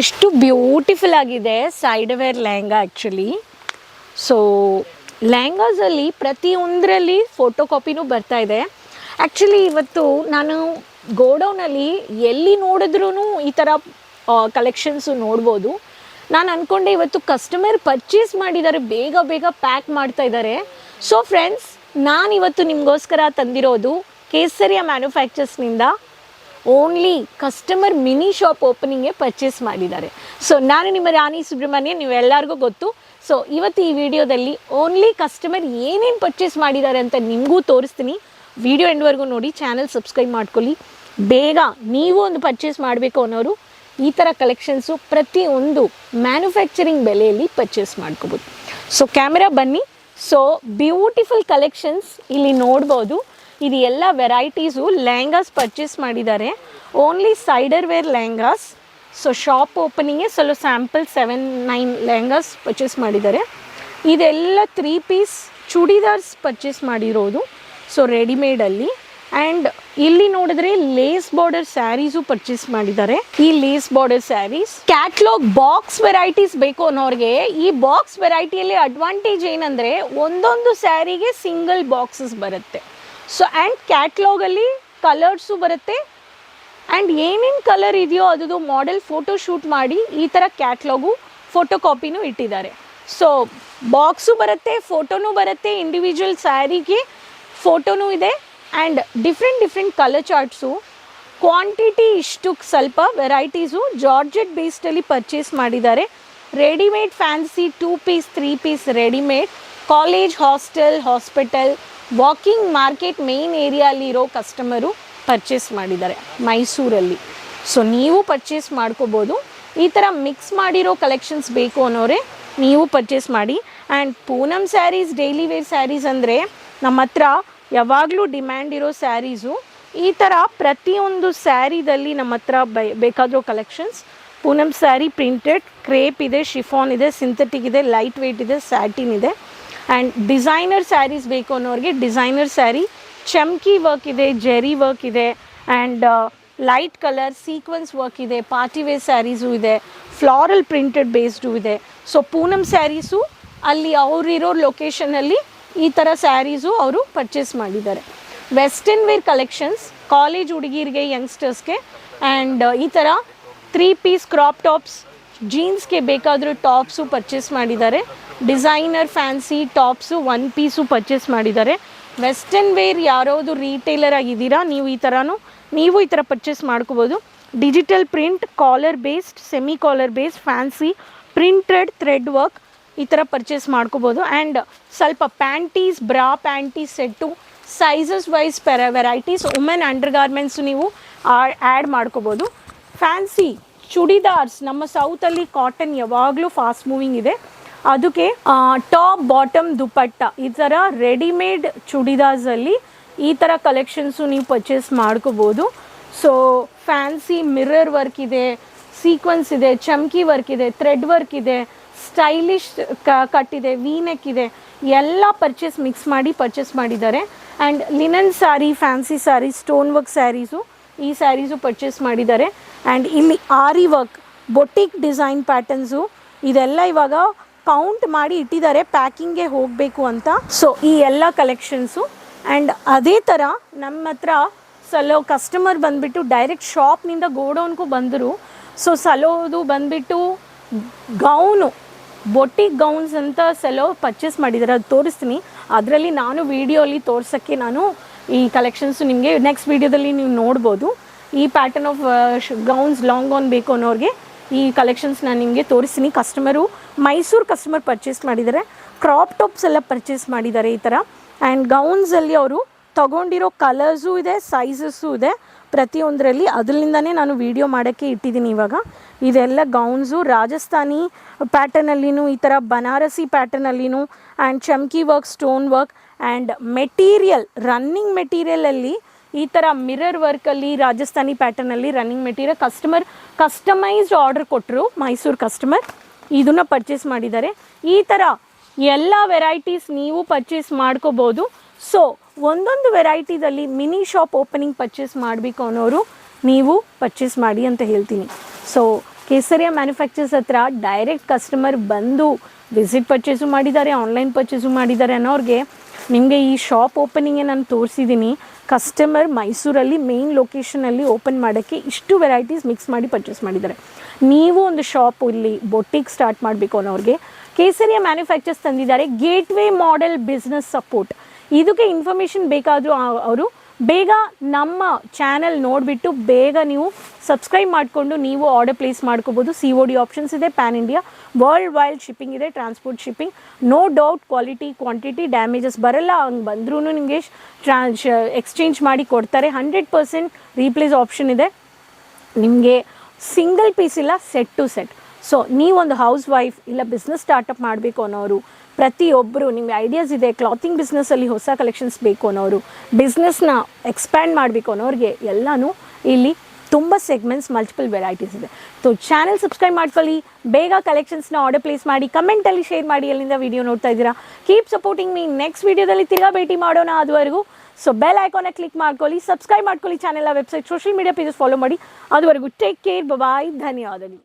ಎಷ್ಟು ಬ್ಯೂಟಿಫುಲ್ ಆಗಿದೆ side wear lehenga actually so ಲೆಹಂಗಾಸಲ್ಲಿ ಪ್ರತಿಯೊಂದರಲ್ಲಿ ಫೋಟೋ ಕಾಪಿನೂ ಬರ್ತಾ ಇದೆ. ಆ್ಯಕ್ಚುಲಿ ಇವತ್ತು ನಾನು ಗೋಡೌನಲ್ಲಿ ಎಲ್ಲಿ ನೋಡಿದ್ರೂ ಈ ಥರ ಕಲೆಕ್ಷನ್ಸು ನೋಡ್ಬೋದು. ನಾನು ಅಂದ್ಕೊಂಡೆ ಇವತ್ತು ಕಸ್ಟಮರ್ ಪರ್ಚೇಸ್ ಮಾಡಿದ್ದಾರೆ, ಬೇಗ ಬೇಗ ಪ್ಯಾಕ್ ಮಾಡ್ತಾ ಇದ್ದಾರೆ. ಸೊ ಫ್ರೆಂಡ್ಸ್ ನಾನು ಇವತ್ತು ನಿಮಗೋಸ್ಕರ ತಂದಿರೋದು ಕೇಸರಿಯ ಮ್ಯಾನುಫ್ಯಾಕ್ಚರ್ಸ್ನಿಂದ ಓನ್ಲಿ ಕಸ್ಟಮರ್ ಮಿನಿ ಶಾಪ್ ಓಪನಿಂಗೇ ಪರ್ಚೇಸ್ ಮಾಡಿದ್ದಾರೆ. ಸೊ ನಾನು ನಿಮ್ಮ ರಾಣಿ ಸುಬ್ರಹ್ಮಣ್ಯ, ನೀವೆಲ್ಲರಿಗೂ ಗೊತ್ತು. ಸೊ ಇವತ್ತು ಈ ವಿಡಿಯೋದಲ್ಲಿ ಓನ್ಲಿ ಕಸ್ಟಮರ್ ಏನೇನು ಪರ್ಚೇಸ್ ಮಾಡಿದ್ದಾರೆ ಅಂತ ನಿಮಗೂ ತೋರಿಸ್ತೀನಿ. ವಿಡಿಯೋ ಎಂಡ್ವರೆಗೂ ನೋಡಿ ಚಾನಲ್ ಸಬ್ಸ್ಕ್ರೈಬ್ ಮಾಡ್ಕೊಳ್ಳಿ. ಬೇಗ ನೀವು ಒಂದು ಪರ್ಚೇಸ್ ಮಾಡಬೇಕು ಅನ್ನೋರು ಈ ಥರ ಕಲೆಕ್ಷನ್ಸು ಪ್ರತಿಯೊಂದು ಮ್ಯಾನುಫ್ಯಾಕ್ಚರಿಂಗ್ ಬೆಲೆಯಲ್ಲಿ ಪರ್ಚೇಸ್ ಮಾಡ್ಕೋಬೋದು. ಸೊ ಕ್ಯಾಮೆರಾ ಬನ್ನಿ. ಸೊ ಬ್ಯೂಟಿಫುಲ್ ಕಲೆಕ್ಷನ್ಸ್ ಇಲ್ಲಿ ನೋಡ್ಬೋದು. ಇದು ಎಲ್ಲ ವೆರೈಟೀಸು ಲೆಹಂಗಾಸ್ ಪರ್ಚೇಸ್ ಮಾಡಿದ್ದಾರೆ. Only sider wear lehengas. So shop ಓಪನಿಂಗೇ ಸ್ವಲ್ಪ sample seven nine lehengas purchase ಮಾಡಿದ್ದಾರೆ. ಇದೆಲ್ಲ ತ್ರೀ ಪೀಸ್ ಚೂಡಿದಾರ್ಸ್ ಪರ್ಚೇಸ್ ಮಾಡಿರೋದು. ಸೊ ರೆಡಿಮೇಡಲ್ಲಿ ಆ್ಯಂಡ್ ಇಲ್ಲಿ ನೋಡಿದ್ರೆ ಲೇಸ್ ಬಾರ್ಡರ್ ಸ್ಯಾರೀಸು ಪರ್ಚೇಸ್ ಮಾಡಿದ್ದಾರೆ. ಈ lace border sarees catalogue box varieties ಬೇಕು ಅನ್ನೋರಿಗೆ ಈ ಬಾಕ್ಸ್ ವೆರೈಟಿಯಲ್ಲಿ ಅಡ್ವಾಂಟೇಜ್ ಏನಂದರೆ ಒಂದೊಂದು ಸ್ಯಾರಿಗೆ ಸಿಂಗಲ್ ಬಾಕ್ಸಸ್ ಬರುತ್ತೆ. ಸೊ ಆ್ಯಂಡ್ ಕ್ಯಾಟ್ಲಾಗಲ್ಲಿ ಕಲರ್ಸು ಬರುತ್ತೆ. ಆ್ಯಂಡ್ ಏನೇನು ಕಲರ್ ಇದೆಯೋ ಅದು ಮಾಡೆಲ್ ಫೋಟೋ ಶೂಟ್ ಮಾಡಿ ಈ ಥರ ಕ್ಯಾಟ್ಲಾಗು ಫೋಟೋ ಕಾಪಿನೂ ಇಟ್ಟಿದ್ದಾರೆ. ಸೊ ಬಾಕ್ಸು ಬರುತ್ತೆ ಫೋಟೋನೂ ಬರುತ್ತೆ ಇಂಡಿವಿಜುವಲ್ ಸ್ಯಾರಿಗೆ ಫೋಟೋನೂ ಇದೆ. And different different colour charts quantity ಇಷ್ಟು ಸ್ವಲ್ಪ ವೆರೈಟೀಸು ಜಾರ್ಜೆಟ್ ಬೇಸ್ಡಲ್ಲಿ ಪರ್ಚೇಸ್ ಮಾಡಿದ್ದಾರೆ. Readymade fancy two piece three piece readymade college hostel hospital walking market main ಏರಿಯಾಲಿರೋ customer purchase ಮಾಡಿದ್ದಾರೆ ಮೈಸೂರಲ್ಲಿ. ಸೊ ನೀವು ಪರ್ಚೇಸ್ ಮಾಡ್ಕೋಬೋದು. ಈ ಥರ ಮಿಕ್ಸ್ ಮಾಡಿರೋ ಕಲೆಕ್ಷನ್ಸ್ ಬೇಕು ಅನ್ನೋರೆ ನೀವು ಪರ್ಚೇಸ್ ಮಾಡಿ. And Poonam sarees daily wear sarees ಅಂದರೆ ನಮ್ಮ ಹತ್ರ ಯಾವಾಗಲೂ ಡಿಮ್ಯಾಂಡ್ ಇರೋ ಸ್ಯಾರೀಸು ಈ ಥರ ಪ್ರತಿಯೊಂದು ಸ್ಯಾರಿದಲ್ಲಿ ನಮ್ಮ ಹತ್ರ ಬೈ, ಬೇಕಾಗಿರೋ collections Poonam saree printed crepe ಇದೆ ಶಿಫಾನ್ ಇದೆ ಸಿಂಥೆಟಿಕ್ ಇದೆ ಲೈಟ್ ವೆಯ್ಟ್ ಇದೆ ಸ್ಯಾಟಿನ್ ಇದೆ. ಆ್ಯಂಡ್ ಡಿಸೈನರ್ ಸ್ಯಾರೀಸ್ ಬೇಕು ಅನ್ನೋರಿಗೆ ಡಿಸೈನರ್ ಸ್ಯಾರಿ ಚಮ್ಕಿ ವರ್ಕ್ ಇದೆ ಜೆರಿ ವರ್ಕ್ ಇದೆ and light colour sequence work ಇದೆ ಪಾರ್ಟಿ ವೇರ್ ಸ್ಯಾರೀಸು ಇದೆ ಫ್ಲಾರಲ್ ಪ್ರಿಂಟೆಡ್ ಬೇಸ್ಡು ಇದೆ. ಸೊ ಪೂನಮ್ ಸ್ಯಾರೀಸು ಅಲ್ಲಿ ಅವರಿರೋ ಲೊಕೇಶನಲ್ಲಿ ಈ ಥರ ಸ್ಯಾರೀಸು ಅವರು ಪರ್ಚೇಸ್ ಮಾಡಿದ್ದಾರೆ. ವೆಸ್ಟರ್ನ್ ವೇರ್ ಕಲೆಕ್ಷನ್ಸ್ ಕಾಲೇಜ್ ಹುಡುಗಿರಿಗೆ ಯಂಗ್ಸ್ಟರ್ಸ್ಗೆ ಆ್ಯಂಡ್ ಈ ಥರ ತ್ರೀ ಪೀಸ್ ಕ್ರಾಪ್ ಟಾಪ್ಸ್ ಜೀನ್ಸ್ಗೆ ಬೇಕಾದರೂ ಟಾಪ್ಸು ಪರ್ಚೇಸ್ ಮಾಡಿದ್ದಾರೆ. Designer fancy tops one piece purchase ಮಾಡಿದ್ದಾರೆ. ವೆಸ್ಟರ್ನ್ ವೇರ್ ಯಾರಾವುದು ರೀಟೇಲರ್ ಆಗಿದ್ದೀರಾ? ನೀವು ಈ ಥರನೂ ನೀವು ಈ ಥರ ಪರ್ಚೇಸ್ ಮಾಡ್ಕೋಬೋದು. Digital print collar based semi collar based fancy printed thread work ಈ ಥರ ಪರ್ಚೇಸ್ ಮಾಡ್ಕೋಬೋದು. ಆ್ಯಂಡ್ ಸ್ವಲ್ಪ panties bra panties set sizes wise ಪೆರ varieties women under garments ನೀವು ಆ್ಯಡ್ ಮಾಡ್ಕೋಬೋದು. ಫ್ಯಾನ್ಸಿ ಚೂಡಿದಾರ್ಸ್, ನಮ್ಮ ಸೌತಲ್ಲಿ ಕಾಟನ್ ಯಾವಾಗಲೂ ಫಾಸ್ಟ್ ಮೂವಿಂಗ್ ಇದೆ. ಅದಕ್ಕೆ ಟಾಪ್ ಬಾಟಮ್ ದುಪಟ್ಟ, ಈ ಥರ ರೆಡಿಮೇಡ್ ಚೂಡಿದಾರ್ಸಲ್ಲಿ ಈ ಥರ ಕಲೆಕ್ಷನ್ಸು ನೀವು ಪರ್ಚೇಸ್ ಮಾಡ್ಕೋಬೋದು. ಸೊ ಫ್ಯಾನ್ಸಿ ಮಿರರ್ ವರ್ಕ್ ಇದೆ ಸೀಕ್ವೆನ್ಸ್ ಇದೆ ಚಮ್ಕಿ ವರ್ಕ್ ಇದೆ ಥ್ರೆಡ್ ವರ್ಕ್ ಇದೆ ಸ್ಟೈಲಿಶ್ ಕಟ್ ಇದೆ ವೀನೆಕ್ ಇದೆ, ಎಲ್ಲ ಪರ್ಚೇಸ್ ಮಿಕ್ಸ್ ಮಾಡಿ ಪರ್ಚೇಸ್ ಮಾಡಿದ್ದಾರೆ. And linen saree fancy saree stone work sarees ಈ ಸ್ಯಾರೀಸು ಪರ್ಚೇಸ್ ಮಾಡಿದ್ದಾರೆ. ಆ್ಯಂಡ್ ಇಲ್ಲಿ aari work boutique design patterns ಇದೆಲ್ಲ ಇವಾಗ ಕೌಂಟ್ ಮಾಡಿ ಇಟ್ಟಿದ್ದಾರೆ ಪ್ಯಾಕಿಂಗ್ಗೆ ಹೋಗಬೇಕು ಅಂತ. ಸೊ ಈ ಎಲ್ಲ ಕಲೆಕ್ಷನ್ಸು ಆ್ಯಂಡ್ ಅದೇ ಥರ ನಮ್ಮ ಹತ್ರ ಸಲೋ ಕಸ್ಟಮರ್ ಬಂದುಬಿಟ್ಟು ಡೈರೆಕ್ಟ್ ಶಾಪ್ನಿಂದ ಗೋಡೌನ್ಗೂ ಬಂದರು. ಸೊ ಸಲೋದು ಬಂದುಬಿಟ್ಟು ಗೌನು ಬೊಟ್ಟಿಗೆ ಗೌನ್ಸ್ ಅಂತ ಸೆಲೋ ಪರ್ಚೇಸ್ ಮಾಡಿದ್ದಾರೆ ಅದು ತೋರಿಸ್ತೀನಿ. ಅದರಲ್ಲಿ ನಾನು ವೀಡಿಯೋಲಿ ತೋರ್ಸೋಕ್ಕೆ ನಾನು ಈ ಕಲೆಕ್ಷನ್ಸು ನಿಮಗೆ ನೆಕ್ಸ್ಟ್ ವೀಡಿಯೋದಲ್ಲಿ ನೀವು ನೋಡ್ಬೋದು. ಈ pattern of gowns long gown ಬೇಕು ಅನ್ನೋರಿಗೆ. ಈ ಕಲೆಕ್ಷನ್ಸ್ ನಾನು ನಿಮಗೆ ತೋರಿಸ್ತೀನಿ. ಕಸ್ಟಮರು ಮೈಸೂರು ಕಸ್ಟಮರ್ ಪರ್ಚೇಸ್ ಮಾಡಿದ್ದಾರೆ ಕ್ರಾಪ್ ಟಾಪ್ಸ್ ಎಲ್ಲ ಪರ್ಚೇಸ್ ಮಾಡಿದ್ದಾರೆ ಈ ಥರ ಆ್ಯಂಡ್ ಗೌನ್ಸಲ್ಲಿ ಅವರು ತಗೊಂಡಿರೋ ಕಲರ್ಸು ಇದೆ ಸೈಜಸ್ಸು ಇದೆ. ಪ್ರತಿಯೊಂದರಲ್ಲಿ ಅದರಿಂದನೇ ನಾನು ವೀಡಿಯೋ ಮಾಡೋಕ್ಕೆ ಇಟ್ಟಿದ್ದೀನಿ ಇವಾಗ. ಇದೆಲ್ಲ ಗೌನ್ಸು ರಾಜಸ್ಥಾನಿ ಪ್ಯಾಟರ್ನಲ್ಲಿನೂ ಈ ಥರ ಬನಾರಸಿ ಪ್ಯಾಟರ್ನಲ್ಲಿನೂ and ಚಮ್ಕಿ work stone work and material running ಮೆಟೀರಿಯಲಲ್ಲಿ ಈ ಥರ ಮಿರರ್ ವರ್ಕಲ್ಲಿ Rajasthani ಪ್ಯಾಟರ್ನಲ್ಲಿ running material customer customized order ಕೊಟ್ಟರು ಮೈಸೂರು ಕಸ್ಟಮರ್ ಇದನ್ನು ಪರ್ಚೇಸ್ ಮಾಡಿದ್ದಾರೆ. ಈ ಥರ ಎಲ್ಲ ವೆರೈಟೀಸ್ ನೀವು ಪರ್ಚೇಸ್ ಮಾಡ್ಕೋಬೋದು. ಸೊ ಒಂದೊಂದು ವೆರೈಟಿದಲ್ಲಿ ಮಿನಿ ಶಾಪ್ ಓಪನಿಂಗ್ ಪರ್ಚೇಸ್ ಮಾಡಬೇಕು ಅನ್ನೋರು ನೀವು ಪರ್ಚೇಸ್ ಮಾಡಿ ಅಂತ ಹೇಳ್ತೀನಿ. ಸೊ ಕೇಸರಿಯ ಮ್ಯಾನುಫ್ಯಾಕ್ಚರ್ಸ್ ಹತ್ರ ಡೈರೆಕ್ಟ್ ಕಸ್ಟಮರ್ ಬಂದು ವಿಸಿಟ್ ಪರ್ಚೇಸು ಮಾಡಿದ್ದಾರೆ ಆನ್ಲೈನ್ ಪರ್ಚೇಸು ಮಾಡಿದ್ದಾರೆ ಅನ್ನೋರಿಗೆ ನಿಮಗೆ ಈ ಶಾಪ್ ಓಪನಿಂಗೇ ನಾನು ತೋರಿಸಿದ್ದೀನಿ ಕಸ್ಟಮರ್ ಮೈಸೂರಲ್ಲಿ ಮೇನ್ ಲೊಕೇಶನಲ್ಲಿ ಓಪನ್ ಮಾಡೋಕ್ಕೆ ಇಷ್ಟು ವೆರೈಟೀಸ್ ಮಿಕ್ಸ್ ಮಾಡಿ ಪರ್ಚೇಸ್ ಮಾಡಿದ್ದಾರೆ. ನೀವು ಒಂದು ಶಾಪ್ ಇಲ್ಲಿ ಬೊಟ್ಟಿಗೆ ಸ್ಟಾರ್ಟ್ ಮಾಡಬೇಕು ಅನ್ನೋರಿಗೆ ಕೇಸರಿಯ ಮ್ಯಾನುಫ್ಯಾಕ್ಚರ್ಸ್ ತಂದಿದ್ದಾರೆ ಗೇಟ್ವೇ ಮಾಡೆಲ್ ಬಿಸ್ನೆಸ್ ಸಪೋರ್ಟ್ ಇದಕ್ಕೆ ಇನ್ಫಾರ್ಮೇಷನ್ ಬೇಕಾದರೂ ಅವರು ಬೇಗ ನಮ್ಮ ಚಾನಲ್ ನೋಡಿಬಿಟ್ಟು ಬೇಗ ನೀವು ಸಬ್ಸ್ಕ್ರೈಬ್ ಮಾಡಿಕೊಂಡು ನೀವು ಆರ್ಡರ್ ಪ್ಲೇಸ್ ಮಾಡ್ಕೋಬೋದು. ಸಿ ಒ ಡಿ ಆಪ್ಷನ್ಸ್ ಇದೆ pan India world wild shipping ಇದೆ transport shipping no doubt quality quantity damages ಬರಲ್ಲ. ಹಂಗೆ ಬಂದ್ರೂ ನಿಮಗೆ ಟ್ರಾನ್ಸ್ ಎಕ್ಸ್ಚೇಂಜ್ ಮಾಡಿ ಕೊಡ್ತಾರೆ. ಹಂಡ್ರೆಡ್ ಪರ್ಸೆಂಟ್ ರೀಪ್ಲೇಸ್ ಆಪ್ಷನ್ ಇದೆ. ನಿಮಗೆ ಸಿಂಗಲ್ ಪೀಸ್ ಇಲ್ಲ ಸೆಟ್ ಟು ಸೆಟ್ ಸೊ ನೀವೊಂದು ಹೌಸ್ ವೈಫ್ ಇಲ್ಲ ಬಿಸ್ನೆಸ್ ಸ್ಟಾರ್ಟಪ್ ಮಾಡಬೇಕು ಅನ್ನೋರು ಪ್ರತಿಯೊಬ್ಬರು ನಿಮಗೆ ಐಡಿಯಾಸ್ ಇದೆ ಕ್ಲಾತಿಂಗ್ ಬಿಸ್ನೆಸ್ಸಲ್ಲಿ ಹೊಸ ಕಲೆಕ್ಷನ್ಸ್ ಬೇಕು ಅನ್ನೋರು ಬಿಸ್ನೆಸ್ನ ಎಕ್ಸ್ಪ್ಯಾಂಡ್ ಮಾಡಬೇಕು ಅನ್ನೋರಿಗೆ ಎಲ್ಲನೂ ಇಲ್ಲಿ ತುಂಬ ಸೆಗ್ಮೆಂಟ್ಸ್ ಮಲ್ಟಿಪಲ್ ವೆರೈಟೀಸ್ ಇದೆ. ಸೊ ಚಾನೆಲ್ ಸಬ್ಸ್ಕ್ರೈಬ್ ಮಾಡ್ಕೊಳ್ಳಿ, ಬೇಗ ಕಲೆಕ್ಷನ್ಸ್ನ ಆರ್ಡರ್ ಪ್ಲೇಸ್ ಮಾಡಿ ಕಮೆಂಟಲ್ಲಿ ಶೇರ್ ಮಾಡಿ, ಎಲ್ಲಿಂದ ವೀಡಿಯೋ ನೋಡ್ತಾ ಇದ್ದೀರಾ? ಕೀಪ್ ಸಪೋರ್ಟಿಂಗ್ ಮೀ ನೆಕ್ಸ್ಟ್ ವೀಡಿಯೋದಲ್ಲಿ ತಿರ್ಗಾ ಭೇಟಿ ಮಾಡೋಣ ಅದುವರೆಗೂ. ಸೊ ಬೆಲ್ ಐಕಾನ ಕ್ಲಿಕ್ ಮಾಡ್ಕೊಳ್ಳಿ ಸಬ್ಸ್ಕ್ರೈಬ್ ಮಾಡ್ಕೊಳ್ಳಿ ಚಾನೆಲ್ನ website social media pages follow ಮಾಡಿ. ಅದುವರೆಗೂ ಟೇಕ್ ಕೇರ್ ಬಾಯ್ ಧನ್ಯವಾದಗಳು.